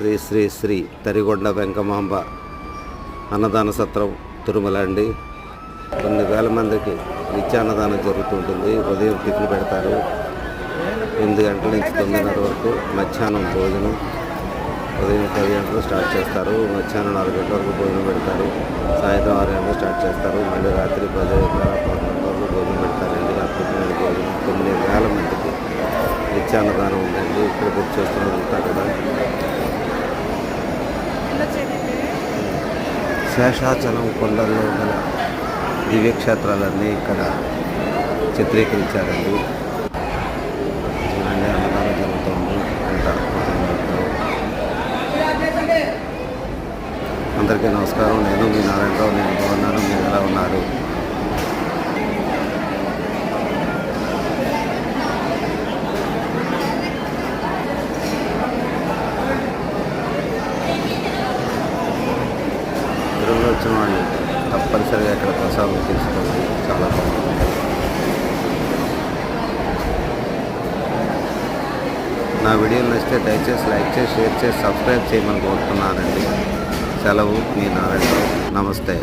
శ్రీ శ్రీ శ్రీ తరిగొండ వెంకమాంబ అన్నదాన సత్రం తిరుమల అండి కొన్ని వేల మందికి నిత్యాన్నదానం జరుగుతుంటుంది. ఉదయం టిఫిన్ పెడతారు. ఎనిమిది గంటల నుంచి తొమ్మిదిన్నర వరకు మధ్యాహ్నం భోజనం. ఉదయం పది గంటలు స్టార్ట్ చేస్తారు. మధ్యాహ్నం నాలుగు గంటల వరకు భోజనం పెడతారు. సాయంత్రం ఆరు గంటలు స్టార్ట్ చేస్తారు. మళ్ళీ రాత్రి పది పదకొండు వరకు భోజనం పెడతారండి రాత్రి భోజనం. తొమ్మిది వేల మందికి నిత్యాన్నదానం ఉందండి. ఇక్కడ బుక్ చేస్తున్నదంతా శేషాచలం కొండల్లో గల దివ్యక్షేత్రాలన్నీ ఇక్కడ చిత్రీకరించారండి. చూడండి అన్నదానం జరుగుతుంది. ఎంత అందరికీ నమస్కారం. నేను మీ నారాయణరావు నేను వచ్చిన వాళ్ళు తప్పనిసరిగా ఇక్కడ ప్రసాదం తీసుకోండి చాలా బాగుంటుంది. నా వీడియోలు నచ్చితే దయచేసి లైక్ చేసి షేర్ చేసి సబ్స్క్రైబ్ చేయమని కోరుతున్నానండి. సెలవు మీ నారాయణరావు. నమస్తే.